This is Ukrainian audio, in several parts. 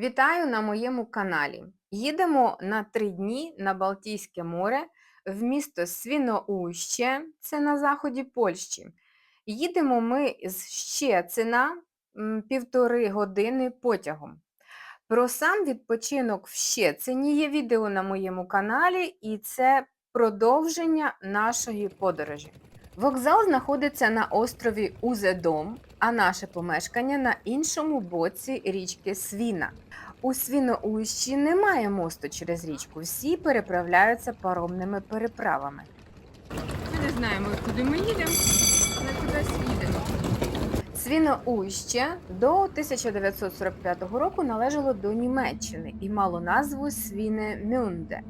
Вітаю на моєму каналі. Їдемо на три дні на Балтійське море в місто Свіноуще, це на заході Польщі. Їдемо ми з Щецина півтори години потягом. Про сам відпочинок в Щецині є відео на моєму каналі, і це продовження нашої подорожі. Вокзал знаходиться на острові Узедом, а наше помешкання на іншому боці річки Свіна. У Свіноущі немає мосту через річку, всі переправляються паромними переправами. Ми не знаємо, куди ми їдемо, але кудись їдемо. Свіноуще до 1945 року належало до Німеччини і мало назву Свінемюнде,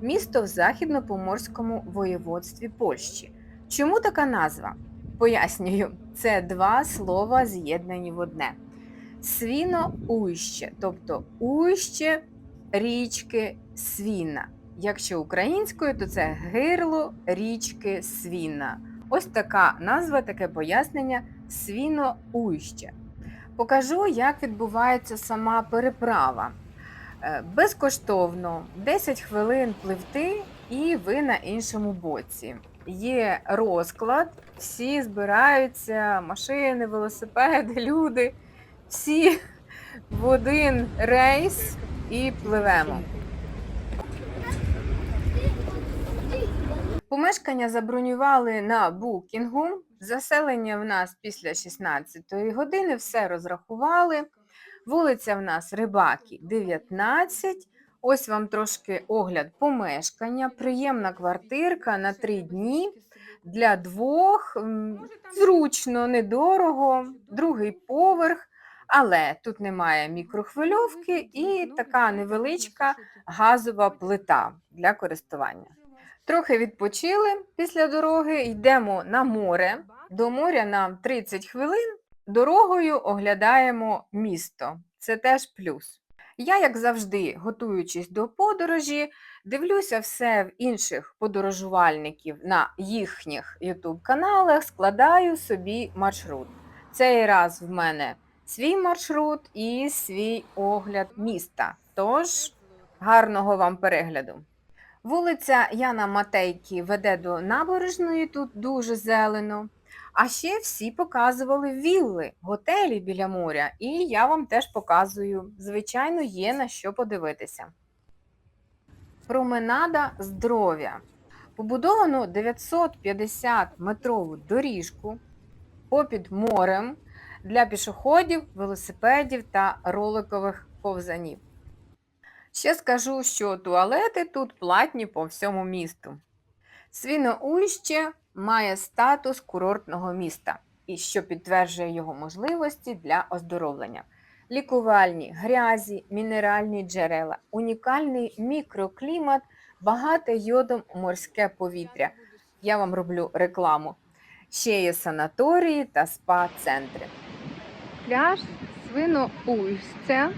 місто в західно-поморському воєводстві Польщі. Чому така назва? Пояснюю, це два слова з'єднані в одне. Свіноуще, тобто уще річки Свіна. Якщо українською, то це гирло річки Свіна. Ось така назва, таке пояснення Свіноуще. Покажу, як відбувається сама переправа. Е, Безкоштовно 10 хвилин пливти, і ви на іншому боці. Є розклад, всі збираються, машини, велосипеди, люди, всі в один рейс і пливемо. Помешкання забронювали на букінгу. Заселення в нас після 16-ї години, все розрахували. Вулиця в нас Рибаки 19. Ось вам трошки огляд помешкання. Приємна квартирка на три дні для двох. Зручно, недорого, другий поверх, але тут немає мікрохвильовки і така невеличка газова плита для користування. Трохи відпочили після дороги, йдемо на море. До моря нам 30 хвилин. Дорогою оглядаємо місто. Це теж плюс. Я, як завжди, готуючись до подорожі, дивлюся все в інших подорожувальників на їхніх YouTube каналах, складаю собі маршрут. Цей раз в мене свій маршрут і свій огляд міста. Тож гарного вам перегляду! Вулиця Яна Матейки веде до набережної, тут дуже зелено. А ще всі показували вілли, готелі біля моря, і я вам теж показую. Звичайно, є на що подивитися. Променада здоров'я. Побудовано 950 метрову доріжку попід морем для пішоходів, велосипедів та роликових ковзанів. Ще скажу, що туалети тут платні по всьому місту. Свіноуще має статус курортного міста, і що підтверджує його можливості для оздоровлення. Лікувальні, грязі, мінеральні джерела, унікальний мікроклімат, багате йодом морське повітря. Я вам роблю рекламу. Ще є санаторії та спа-центри. Пляж Свиноустя.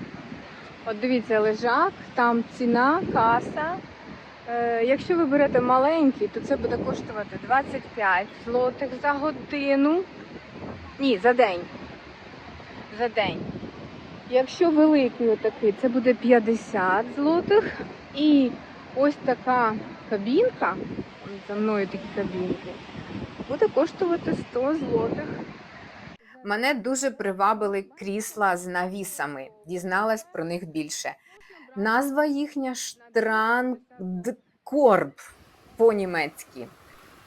От дивіться, лежак, там ціна, каса. Е, якщо ви берете маленький, то це буде коштувати 25 злотих за годину. Ні, за день. За день. Якщо великий отакий, це буде 50 злотих. І ось така кабінка, за мною такі кабінки, буде коштувати 100 злотих. Мене дуже привабили крісла з навісами. Дізналась про них більше. Назва їхня Штрандкорб по-німецьки.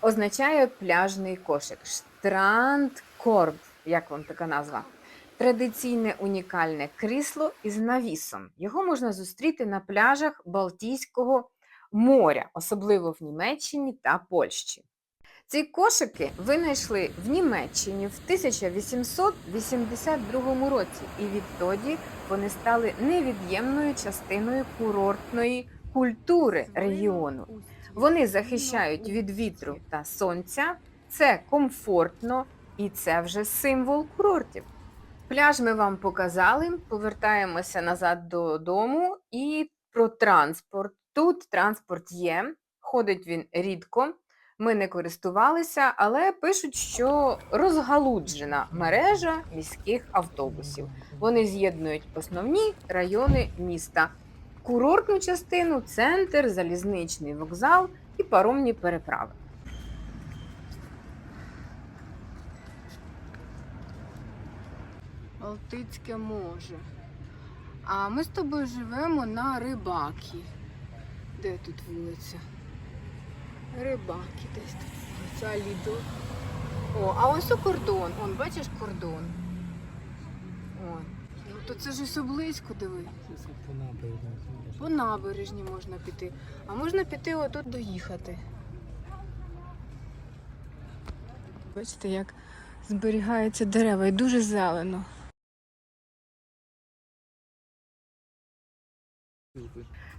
Означає пляжний кошик. Штрандкорб. Як вам така назва? Традиційне унікальне крісло із навісом. Його можна зустріти на пляжах Балтійського моря, особливо в Німеччині та Польщі. Ці кошики винайшли в Німеччині в 1882 році, і відтоді вони стали невід'ємною частиною курортної культури регіону. Вони захищають від вітру та сонця, це комфортно і це вже символ курортів. Пляж ми вам показали, повертаємося назад додому і про транспорт. Тут транспорт є, ходить він рідко. Ми не користувалися, але пишуть, що розгалуджена мережа міських автобусів. Вони з'єднують основні райони міста, курортну частину, центр, залізничний вокзал і паромні переправи. Балтицьке може. А ми з тобою живемо на Рибакі. Де тут вулиця? Рибакі десь тут вулиця Лідо. О, а ось у кордон. Он, бачиш кордон. О, ну то це ж ось близько диви. По набережні можна піти. А можна піти отут доїхати. Бачите, як зберігаються дерева і дуже зелено.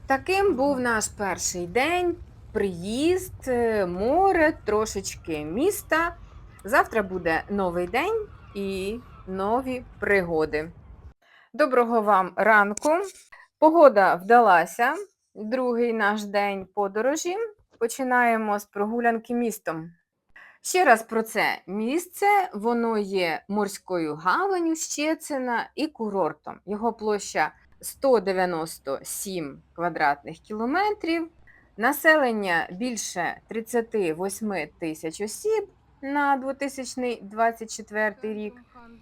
Таким був наш перший день. Приїзд, е, море, трошечки міста. Завтра буде новий день і нові пригоди. Доброго вам ранку. Погода вдалася. Другий наш день подорожі. Починаємо з прогулянки містом. Ще раз про це місце. Воно є морською гаванню Щецина і курортом. Його площа 197 квадратних кілометрів. Населення більше 38 тисяч осіб на 2024 рік.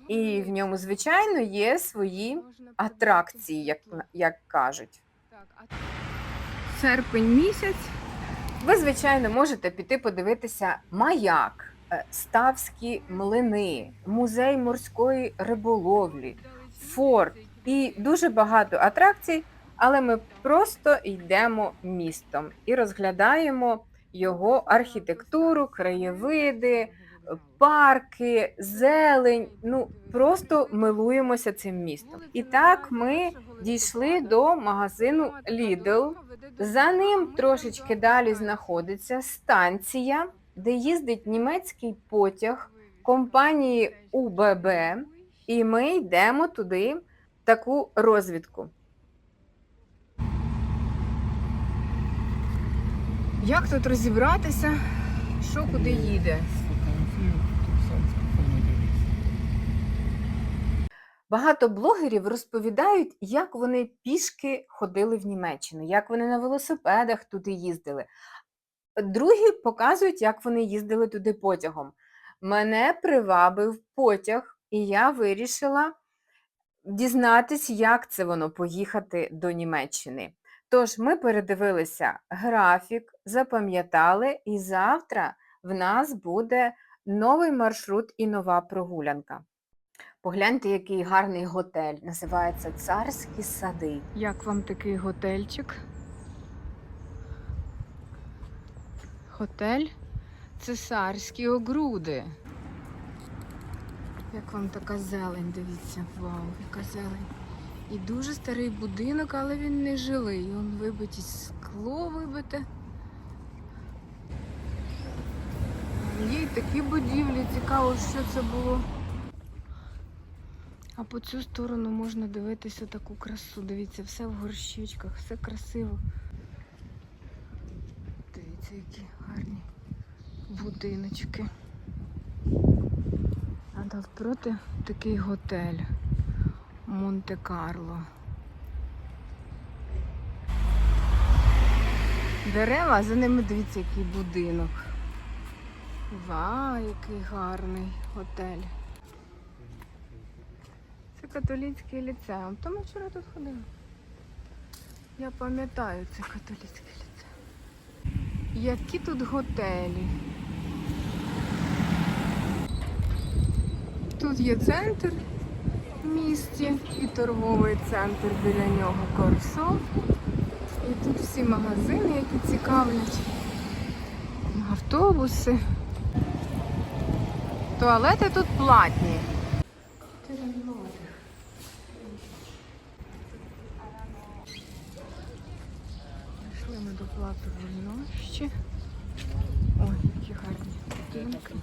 І в ньому, звичайно, є свої атракції, як, як кажуть. Серпень місяць. Ви, звичайно, можете піти подивитися маяк, е, ставські млини, музей морської риболовлі, форт і дуже багато атракцій, але ми просто йдемо містом і розглядаємо його архітектуру, краєвиди, парки, зелень. Ну просто милуємося цим містом. І так ми дійшли до магазину Lidl. За ним трошечки далі знаходиться станція, де їздить німецький потяг компанії УББ, і ми йдемо туди таку розвідку. Як тут розібратися, що куди їде? Багато блогерів розповідають, як вони пішки ходили в Німеччину, як вони на велосипедах туди їздили. Другі показують, як вони їздили туди потягом. Мене привабив потяг, і я вирішила дізнатись, як це воно поїхати до Німеччини. Тож ми передивилися графік, запам'ятали, і завтра в нас буде новий маршрут і нова прогулянка. Погляньте, який гарний готель. Називається Царські сади. Як вам такий готельчик? Готель Цесарські огруди. Як вам така зелень, дивіться, вау, яка зелень. І дуже старий будинок, але він не жилий. Он вибиті скло вибите. Є й такі будівлі, цікаво, що це було. А по цю сторону можна дивитися таку красу. Дивіться, все в горщичках, все красиво. Дивіться, які гарні будиночки. А навпроти такий готель Монте-Карло. Дерева, а за ними дивіться, який будинок. Вау, який гарний готель. Це католицький ліцеум. То ми вчора тут ходили. Я пам'ятаю це католицький ліцеум. Які тут готелі? Тут є центр місті і торговий центр біля нього Корсо. І тут всі магазини, які цікавлять. Автобуси. Туалети тут платні. Пішли ми до плату вольнощі. Ой, які гарні будинки.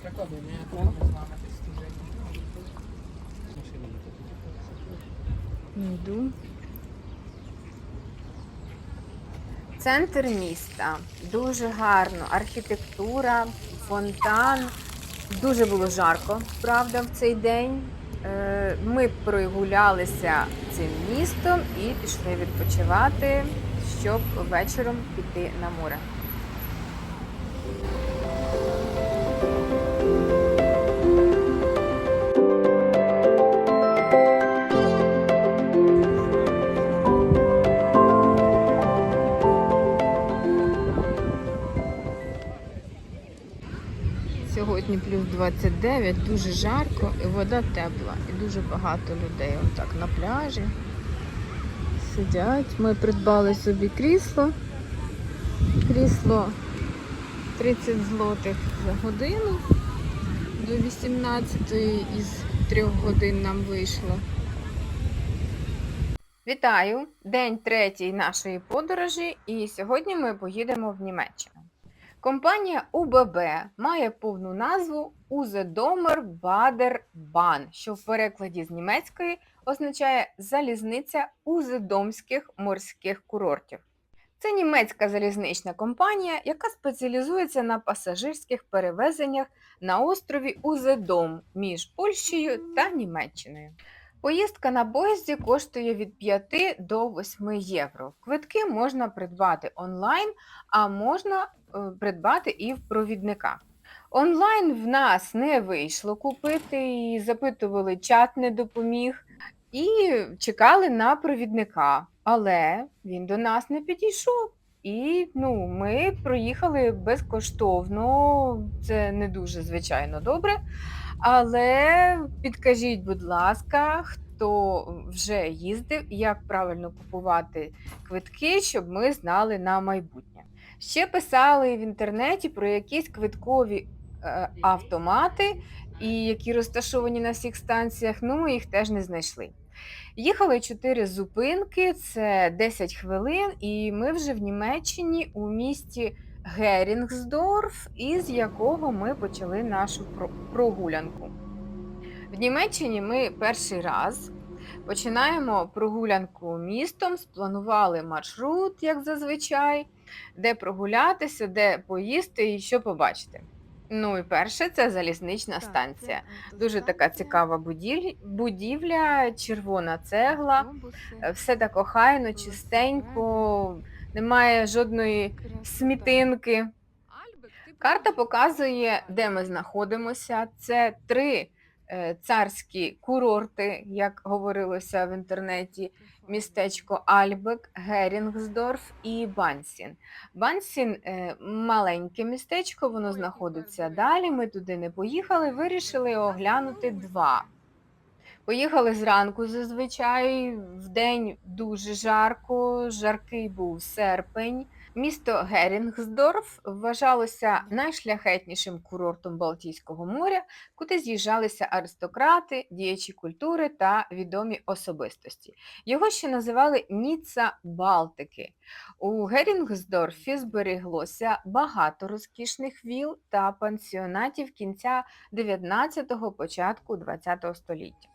Не йду. Центр міста. Дуже гарно. Архітектура, фонтан. Дуже було жарко, правда, в цей день. Е, Ми прогулялися цим містом і пішли відпочивати, щоб вечором піти на море. Сьогодні плюс 29, дуже жарко і вода тепла, і дуже багато людей отак на пляжі сидять. Ми придбали собі крісло. Крісло 30 злотих за годину. До 18 із 3 годин нам вийшло. Вітаю! День третій нашої подорожі, і сьогодні ми поїдемо в Німеччину. Компанія УББ має повну назву Узедомер Бадер Бан, що в перекладі з німецької означає залізниця узедомських морських курортів. Це німецька залізнична компанія, яка спеціалізується на пасажирських перевезеннях на острові Узедом між Польщею та Німеччиною. Поїздка на поїзді коштує від 5 до 8 євро. Квитки можна придбати онлайн, а можна е, придбати і в провідниках. Онлайн в нас не вийшло купити, і запитували, чат не допоміг, і чекали на провідника, але він до нас не підійшов. І ну, ми проїхали безкоштовно, це не дуже звичайно добре. Але підкажіть, будь ласка, хто вже їздив, як правильно купувати квитки, щоб ми знали на майбутнє. Ще писали в інтернеті про якісь квиткові е, автомати, і які розташовані на всіх станціях, ну ми їх теж не знайшли. Їхали чотири зупинки, це 10 хвилин, і ми вже в Німеччині у місті Герінгсдорф, із якого ми почали нашу прогулянку. В Німеччині ми перший раз починаємо прогулянку містом, спланували маршрут, як зазвичай, де прогулятися, де поїсти і що побачити. Ну і перше це залізнична станція. Дуже така цікава будівля, червона цегла, е, все так охайно, чистенько, немає жодної смітинки. Карта показує, де ми знаходимося. Це три е, царські курорти, як говорилося в інтернеті: містечко Альбек, Герінгсдорф і Бансін. Бансін е, маленьке містечко, воно знаходиться далі. Ми туди не поїхали, вирішили оглянути два. Поїхали зранку зазвичай, в день дуже жарко, жаркий був серпень. Місто Герінгсдорф вважалося найшляхетнішим курортом Балтійського моря, куди з'їжджалися аристократи, діячі культури та відомі особистості. Його ще називали Ніцца Балтики. У Герінгсдорфі зберіглося багато розкішних віл та пансіонатів кінця 19-го, початку 20-го століття.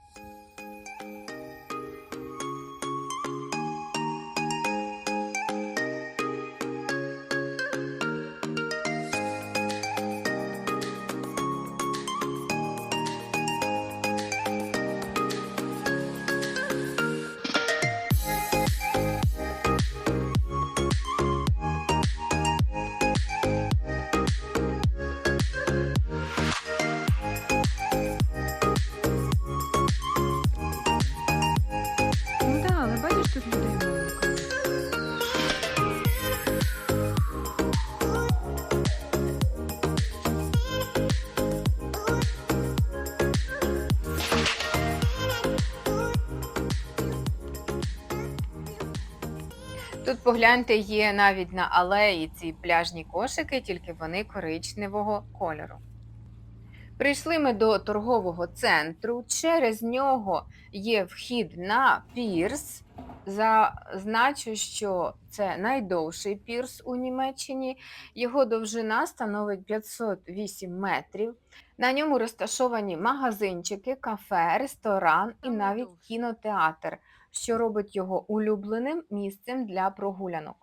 Погляньте, є навіть на алеї ці пляжні кошики, тільки вони коричневого кольору. Прийшли ми до торгового центру. Через нього є вхід на пірс. Зазначу, що це найдовший пірс у Німеччині. Його довжина становить 508 метрів. На ньому розташовані магазинчики, кафе, ресторан і навіть кінотеатр, що робить його улюбленим місцем для прогулянок.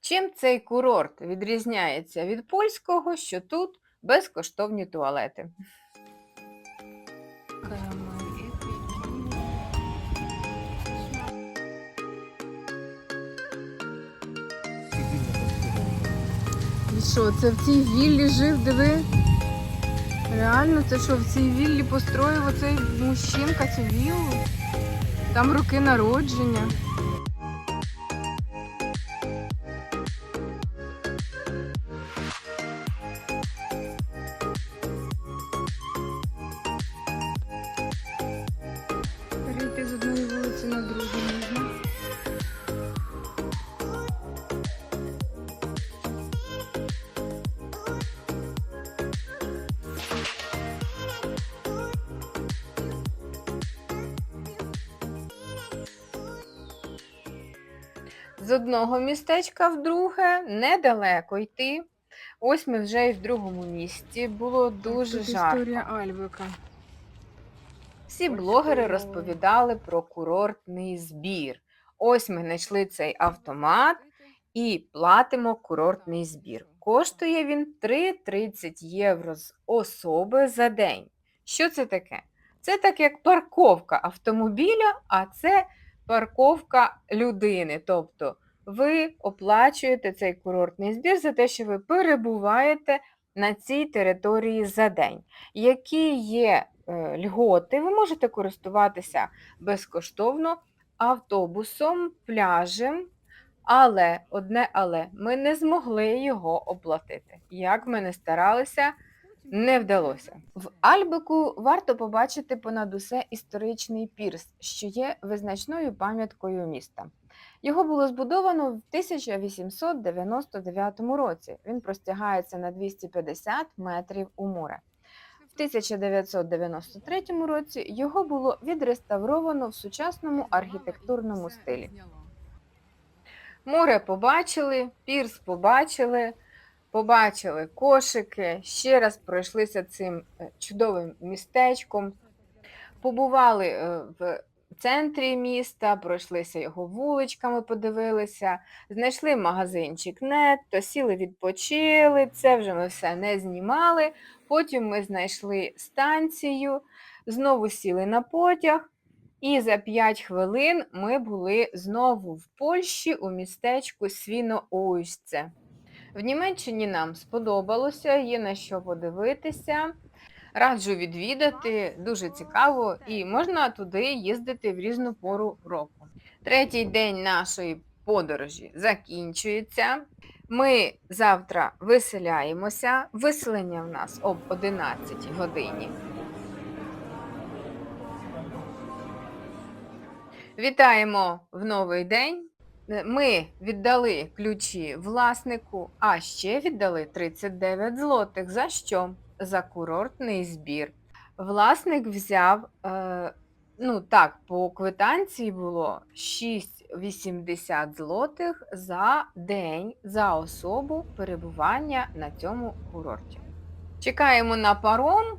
Чим цей курорт відрізняється від польського, що тут безкоштовні туалети? І що, це в цій віллі жив, диви? Реально, це що, в цій віллі построїв оцей мужчинка цю віллу? Там роки народження. Одного містечка в друге недалеко йти. Ось ми вже і в другому місті. Було дуже Тут жарко. Історія Альвика. Всі Ось блогери розповідали про курортний збір. Ось ми знайшли цей автомат і платимо курортний збір. Коштує він 3,30 євро з особи за день. Що це таке? Це так як парковка автомобіля, а це парковка людини. Тобто ви оплачуєте цей курортний збір за те, що ви перебуваєте на цій території за день. Які є е, льготи, ви можете користуватися безкоштовно автобусом, пляжем, але одне але ми не змогли його оплатити. Як ми не старалися, не вдалося. В Альбеку варто побачити понад усе історичний пірс, що є визначною пам'яткою міста. Його було збудовано в 1899 році. Він простягається на 250 метрів у море. В 1993 році його було відреставровано в сучасному архітектурному стилі. Море побачили, пірс побачили, побачили кошики, ще раз пройшлися цим е, чудовим містечком, побували е, в центрі міста, пройшлися його вуличками, подивилися, знайшли магазинчик нетто, сіли, відпочили. Це вже ми все не знімали. Потім ми знайшли станцію, знову сіли на потяг. І за 5 хвилин ми були знову в Польщі у містечку Свіноуйськце. В Німеччині нам сподобалося, є на що подивитися. Раджу відвідати, дуже цікаво, і можна туди їздити в різну пору року. Третій день нашої подорожі закінчується. Ми завтра виселяємося. Виселення в нас об 11 годині. Вітаємо в новий день. Ми віддали ключі власнику, а ще віддали 39 злотих. За що? За курортний збір. Власник взяв, е, ну так, по квитанції було 6 80 злотих за день за особу перебування на цьому курорті. Чекаємо на паром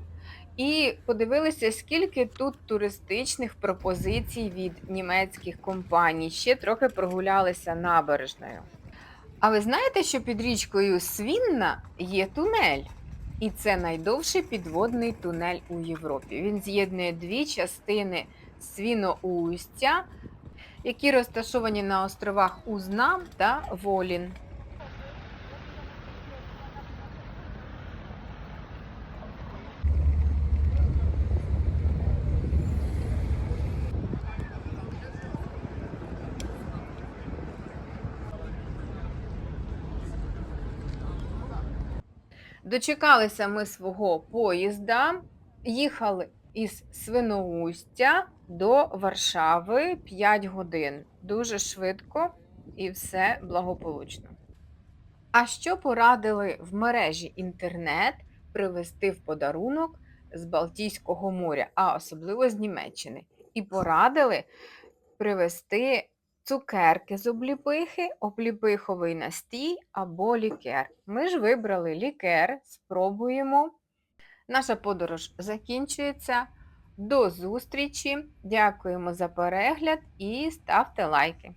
і подивилися, скільки тут туристичних пропозицій від німецьких компаній. Ще трохи прогулялися набережною. А ви знаєте, що під річкою Свінна є тунель? І це найдовший підводний тунель у Європі. Він з'єднує дві частини Свіноустя, які розташовані на островах Узнам та Волін. Дочекалися ми свого поїзда, їхали із Свиноустя до Варшави 5 годин. Дуже швидко і все благополучно. А що порадили в мережі інтернет привезти в подарунок з Балтійського моря, а особливо з Німеччини? І порадили привезти цукерки з обліпихи, обліпиховий настій або лікер. Ми ж вибрали лікер, спробуємо. Наша подорож закінчується. До зустрічі! Дякуємо за перегляд і ставте лайки.